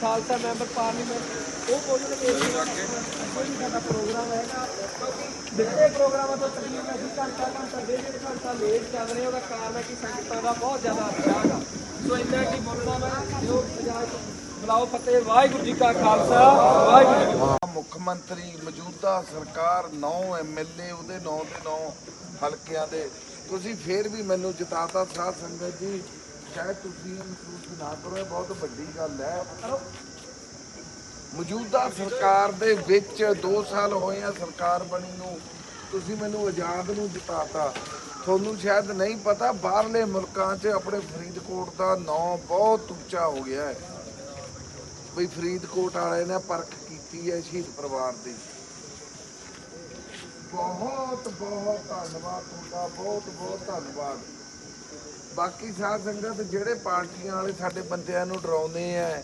Khalsa member parliament ਉਹ ਬੋਲਣਗੇ ਕੋਈ ਸਾਡਾ ਪ੍ਰੋਗਰਾਮ ਹੈਗਾ। ਕਿਉਂਕਿ ਦਿੱਤੇ ਪ੍ਰੋਗਰਾਮਾਂ ਤੋਂ ਤਕਰੀਬਨ ਅਸੀਂ ਘੰਟਾ ਘੰਟਾ ਡੇਢ ਡੇਢ ਘੰਟਾ ਲੇਟ ਚੱਲ ਰਹੇ, ਉਹਦਾ ਕਾਰਨ ਹੈ ਕਿ ਸੰਗਤਾਂ ਦਾ ਬਹੁਤ ਜ਼ਿਆਦਾ ਉਤਸ਼ਾਹ ਹੈ ਸੋ ਇੰਨਾ ਕੀ ਬੋਲਣਾ ਮੈਂ, ਜੋ ਇਜਾਜ਼ਤ ਬੁਲਾਓ ਫਤਿਹ, ਵਾਹਿਗੁਰੂ ਜੀ ਕਾ ਖਾਲਸਾ, ਵਾਹਿਗੁਰੂ ਜੀ ਮੁੱਖ ਮੰਤਰੀ ਮੌਜੂਦਾ ਸਰਕਾਰ 9 ਐਮਐਲਏ ਉਹਦੇ 9 ਦੇ 9 ਹਲਕਿਆਂ ਦੇ। ਤੁਸੀਂ ਫੇਰ ਵੀ ਮੈਨੂੰ ਜਿਤਾਤਾ ਸਾਧ ਸੰਗਤ ਜੀ। ਸ਼ਾਇਦ ਤੁਸੀਂ ਮਹਿਸੂਸ ਨਾ ਕਰੋ, ਇਹ ਬਹੁਤ ਵੱਡੀ ਗੱਲ ਹੈ। ਮੌਜੂਦਾ ਸਰਕਾਰ ਦੇ ਵਿੱਚ 2 ਸਾਲ ਹੋਏ ਆ ਸਰਕਾਰ ਬਣੀ ਨੂੰ, ਤੁਸੀਂ ਮੈਨੂੰ ਆਜ਼ਾਦ ਨੂੰ ਜਿਤਾਤਾ ਤੁਹਾਨੂੰ ਸ਼ਾਇਦ ਨਹੀਂ ਪਤਾ, ਬਾਹਰਲੇ ਮੁਲਕਾਂ 'ਚ ਆਪਣੇ ਫਰੀਦਕੋਟ ਦਾ ਨਾਂ ਬਹੁਤ ਉੱਚਾ ਹੋ ਗਿਆ ਹੈ। ਬਈ ਫਰੀਦਕੋਟ ਵਾਲੇ ਨੇ ਪਰਖ ਕੀਤੀ ਹੈ ਸ਼ਹੀਦ ਪਰਿਵਾਰ ਦੀ। ਬਹੁਤ ਬਹੁਤ ਧੰਨਵਾਦ ਤੁਹਾਡਾ, ਬਹੁਤ ਬਹੁਤ ਧੰਨਵਾਦ। ਬਾਕੀ ਸਾਧ ਸੰਗਤ ਜਿਹੜੇ ਪਾਰਟੀਆਂ ਵਾਲੇ ਸਾਡੇ ਬੰਦਿਆਂ ਨੂੰ ਡਰਾਉਂਦੇ ਆ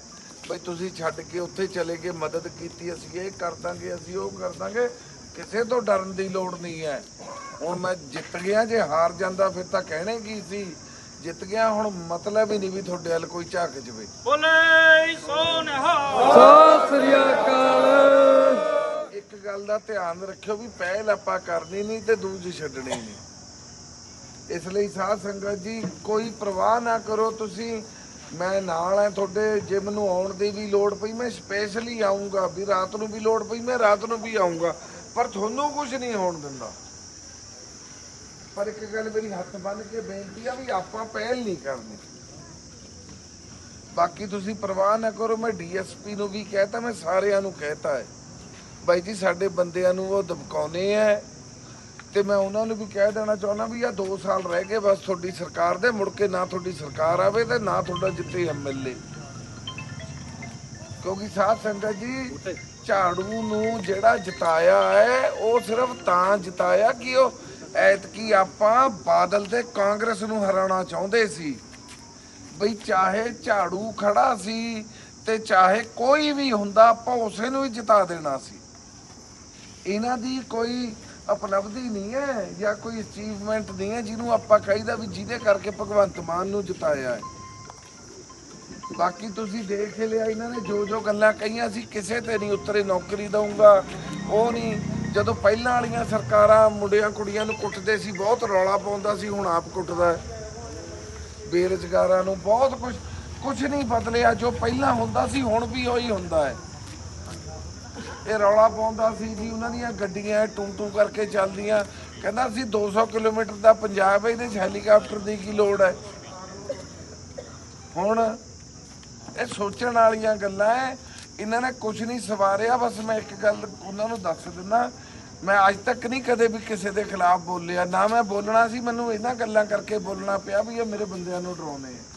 ਬਈ ਤੁਸੀਂ ਛੱਡ ਕੇ ਉੱਥੇ ਚਲੇ ਗਏ ਮਦਦ ਕੀਤੀ ਅਸੀਂ ਇਹ ਕਰ ਦਾਂਗੇ ਅਸੀਂ ਉਹ ਕਰ ਦਾਂਗੇ ਕਿਸੇ ਤੋਂ ਡਰਨ ਦੀ ਲੋੜ ਨਹੀਂ ਹੈ। ਹੁਣ ਮੈਂ ਜਿੱਤ ਗਿਆ ਜੇ ਹਾਰ ਜਾਂਦਾ ਫਿਰ ਤਾਂ ਕਹਿਣੇ ਕੀ ਸੀ? ਜਿੱਤ ਗਿਆ ਹੁਣ ਮਤਲਬ ਹੀ ਨਹੀਂ ਵੀ ਤੁਹਾਡੇ ਵੱਲ ਕੋਈ ਝਾਕ ਜਵੇ। ਬੋਲੇ ਸੋਨਹਾ। ਸਤਿ ਸ੍ਰੀ ਅਕਾਲ। ਇੱਕ ਗੱਲ ਦਾ ਧਿਆਨ ਰੱਖਿਓ ਵੀ ਪਹਿਲ ਆਪਾਂ ਕਰਨੀ ਨਹੀਂ ਤੇ ਦੂਜੀ ਛੱਡਣੀ ਨਹੀਂ। ਇਸ ਲਈ ਸਾਧ ਸੰਗਤ ਜੀ, ਕੋਈ ਪ੍ਰਵਾਹ ਨਾ ਕਰੋ ਤੁਸੀਂ। ਮੈਂ ਨਾਲ ਆ ਤੁਹਾਡੇ ਜੇ ਮੈਨੂੰ ਆਉਣ ਦੀ ਵੀ ਲੋੜ ਪਈ। ਮੈਂ ਸਪੈਸ਼ਲੀ ਆਉਂਗਾ ਵੀ, ਰਾਤ ਨੂੰ ਵੀ ਲੋੜ ਪਈ, ਮੈਂ ਰਾਤ ਨੂੰ ਵੀ ਆਉਂਗਾ ਪਰ ਤੁਹਾਨੂੰ ਕੁਝ ਨਹੀਂ ਹੋਣ ਦਿੰਦਾ। ਪਰ ਇੱਕ ਗੱਲ ਮੇਰੀ ਹੱਥ ਬੰਨ ਕੇ ਬੇਨਤੀ ਆ ਵੀ ਆਪਾਂ ਪਹਿਲ ਨਹੀਂ ਕਰਨੀ। ਬਾਕੀ ਤੁਸੀਂ ਪਰਵਾਹ ਨਾ ਕਰੋ, ਮੈਂ ਡੀਐਸਪੀ ਨੂੰ ਵੀ ਕਹਿਤਾ, ਮੈਂ ਸਾਰਿਆਂ ਨੂੰ ਕਹਿਤਾ ਹੈ। ਬਾਈ ਜੀ, ਸਾਡੇ ਬੰਦਿਆਂ ਨੂੰ ਉਹ ਦਬਕਾਉਨੇ ਐ ਤੇ ਮੈਂ ਉਹਨਾਂ ਨੂੰ ਵੀ ਕਹਿ ਦੇਣਾ ਚਾਹੁੰਦਾ ਵੀ ਆ 2 ਸਾਲ ਰਹਿ ਗਏ ਬਸ ਤੁਹਾਡੀ ਸਰਕਾਰ ਦੇ ਮੁੜ ਕੇ ਨਾ ਤੁਹਾਡੀ ਸਰਕਾਰ ਆਵੇ ਤੇ ਨਾ ਤੁਹਾਡਾ ਜਿੱਤੇ ਐਮਐਲਏ ਕਿਉਂਕਿ ਸਾਧ ਸੰਗਤ ਜੀ ਝਾੜੂ ਨੂੰ ਜਿਹੜਾ ਜਿਤਾਇਆ ਹੈ ਉਹ ਸਿਰਫ ਤਾਂ ਜਿਤਾਇਆ ਕਿ ਉਹ ਐਤਕੀ ਆਪਾਂ ਬਾਦਲ ਤੇ ਕਾਂਗਰਸ ਨੂੰ ਹਰਾਉਣਾ ਚਾਹੁੰਦੇ ਸੀ। ਬਈ ਚਾਹੇ ਝਾੜੂ ਖੜਾ ਸੀ ਤੇ ਚਾਹੇ ਕੋਈ ਵੀ ਹੁੰਦਾ ਆਪਾਂ ਉਸੇ ਨੂੰ ਹੀ ਜਿਤਾ ਦੇਣਾ ਸੀ। ਇਹਨਾਂ ਦੀ ਕੋਈ ਉਪਲਬਧੀ ਨਹੀਂ ਹੈ ਜਾਂ ਕੋਈ ਅਚੀਵਮੈਂਟ ਨਹੀਂ ਹੈ ਜਿਹਨੂੰ ਆਪਾਂ ਕਹੀਦਾ ਵੀ ਜਿਹਦੇ ਕਰਕੇ ਭਗਵੰਤ ਮਾਨ ਨੂੰ ਜਿਤਾਇਆ ਹੈ। ਬਾਕੀ ਤੁਸੀਂ ਦੇਖ ਲਿਆ, ਇਹਨਾਂ ਨੇ ਜੋ ਜੋ ਗੱਲਾਂ ਕਹੀਆਂ ਸੀ, ਕਿਸੇ ਤੇ ਨਹੀਂ ਉਤਰੇ, ਨੌਕਰੀ ਦਊਂਗਾ, ਉਹ ਨਹੀਂ। ਜਦੋਂ ਪਹਿਲਾਂ ਵਾਲੀਆਂ ਸਰਕਾਰਾਂ ਮੁੰਡਿਆਂ ਕੁੜੀਆਂ ਨੂੰ ਕੁੱਟਦੇ ਸੀ, ਬਹੁਤ ਰੌਲਾ ਪਾਉਂਦਾ ਸੀ, ਹੁਣ ਆਪ ਕੁੱਟਦਾ ਹੈ। ਬੇਰੁਜ਼ਗਾਰਾਂ ਨੂੰ ਬਹੁਤ ਕੁਝ ਕੁਝ ਨਹੀਂ ਬਦਲਿਆ, ਜੋ ਪਹਿਲਾਂ ਹੁੰਦਾ ਸੀ, ਹੁਣ ਵੀ ਉਹੀ ਹੁੰਦਾ ਹੈ। ਇਹ ਰੌਲਾ ਪਾਉਂਦਾ ਸੀ ਜੀ, ਉਹਨਾਂ ਦੀਆਂ ਗੱਡੀਆਂ ਟੂ ਟੂ ਕਰਕੇ ਚੱਲਦੀਆਂ। ਕਹਿੰਦਾ ਸੀ 200 ਕਿਲੋਮੀਟਰ ਦਾ ਪੰਜਾਬ ਹੈ, ਇਹਦੇ 'ਚ ਹੈਲੀਕਾਪਟਰ ਦੀ ਕੀ ਲੋੜ ਹੈ? ਹੁਣ ਇਹ ਸੋਚਣ ਵਾਲੀਆਂ ਗੱਲਾਂ ਹੈ ਇਹਨਾਂ ਨੇ ਕੁਝ ਨਹੀਂ ਸਵਾਰਿਆ, ਬਸ ਮੈਂ ਇੱਕ ਗੱਲ ਉਹਨਾਂ ਨੂੰ ਦੱਸ ਦਿੰਦਾ। ਮੈਂ ਅੱਜ ਤੱਕ ਨਹੀਂ ਕਦੇ ਵੀ ਕਿਸੇ ਦੇ ਖਿਲਾਫ ਬੋਲਿਆ। ਨਾ ਮੈਂ ਬੋਲਣਾ ਸੀ, ਮੈਨੂੰ ਇਹਨਾਂ ਗੱਲਾਂ ਕਰਕੇ ਬੋਲਣਾ ਪਿਆ ਵੀ ਇਹ ਮੇਰੇ ਬੰਦਿਆਂ ਨੂੰ ਡਰਾਉਂਦੇ ਆ।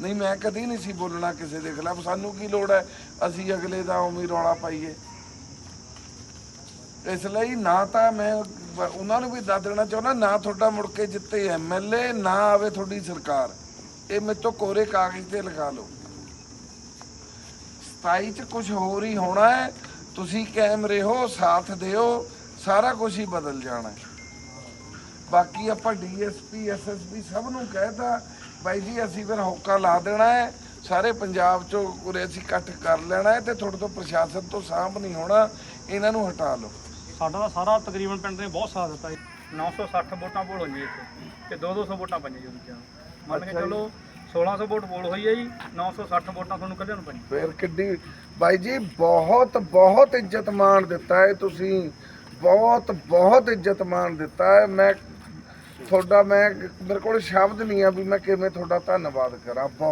ਨਹੀਂ, ਮੈਂ ਕਦੀ ਨਹੀਂ ਸੀ ਬੋਲਣਾ ਕਿਸੇ ਦੇ ਖਿਲਾਫ। ਸਾਨੂੰ ਕੀ ਲੋੜ ਹੈ? ਅਸੀਂ ਅਗਲੇ ਦਾ ਉਮੀ ਰੌਲਾ ਪਾਈਏ। ਇਸ ਲਈ ਨਾ ਤਾਂ ਮੈਂ ਉਹਨਾਂ ਨੂੰ ਵੀ ਦੱਸ ਦੇਣਾ ਚਾਹੁੰਦਾ, ਨਾ ਤੁਹਾਡਾ ਮੁੜ ਕੇ ਜਿੱਤੇ ਐਮਐਲਏ ਨਾ ਆਵੇ ਤੁਹਾਡੀ ਸਰਕਾਰ। ਇਹ ਮੇਰੇ ਤੋਂ ਕੋਰੇ ਕਾਗਜ਼ ਤੇ ਲਿਖਾ ਲਓ। 27 ਚ ਕੁਝ ਹੋਰ ਹੀ ਹੋਣਾ ਹੈ। ਤੁਸੀਂ ਕਾਇਮ ਰਹੋ ਸਾਥ ਦਿਓ, ਸਾਰਾ ਕੁਝ ਹੀ ਬਦਲ ਜਾਣਾ ਹੈ। ਬਾਕੀ ਆਪਾਂ ਡੀਐਸਪੀ ਐਸਐਸਪੀ ਸਭ ਨੂੰ ਕਹਿਤਾ ਬਾਈ ਜੀ ਅਸੀਂ ਫਿਰ ਹੋਕਾ ਲਾ ਦੇਣਾ ਹੈ। ਸਾਰੇ ਪੰਜਾਬ ਚੋਂ ਉਰੇ ਅਸੀਂ ਇਕੱਠ ਕਰ ਲੈਣਾ ਹੈ ਤੇ ਤੁਹਾਡੇ ਤੋਂ ਪ੍ਰਸ਼ਾਸਨ ਤੋਂ ਸਾਂਭ ਨਹੀਂ ਹੋਣਾ ਇਹਨਾਂ ਨੂੰ ਹਟਾ ਲਓ। ਸਾਡਾ ਤਾਂ ਸਾਰਾ ਤਕਰੀਬਨ ਪਿੰਡ ਨੇ ਬਹੁਤ ਸਾਥ ਦਿੱਤਾ ਜੀ। 960 ਵੋਟਾਂ ਪੋਲ ਹੋਈਆਂ ਇੱਥੇ ਤੇ 2-200 ਵੋਟਾਂ ਪਈਆਂ ਜੀ ਉਹਦੇ ਚ ਮੰਨ ਕੇ ਚਲੋ 1600 ਵੋਟ ਪੋਲ ਹੋਈ ਹੈ ਜੀ 960 ਵੋਟਾਂ ਤੁਹਾਨੂੰ ਕੱਢਣ ਨੂੰ ਪਈਆਂ। ਫਿਰ ਕਿੱਡੀ ਬਾਈ ਜੀ ਬਹੁਤ ਬਹੁਤ ਇੱਜ਼ਤ ਮਾਣ ਦਿੱਤਾ ਹੈ ਤੁਸੀਂ। ਬਹੁਤ ਬਹੁਤ ਇੱਜ਼ਤ ਮਾਣ ਦਿੱਤਾ ਹੈ। ਮੈਂ ਤੁਹਾਡਾ ਮੈਂ ਮੇਰੇ ਕੋਲ ਸ਼ਬਦ ਨਹੀਂ ਆ ਵੀ ਮੈਂ ਕਿਵੇਂ ਤੁਹਾਡਾ ਧੰਨਵਾਦ ਕਰਾਂ। ਬਹੁਤ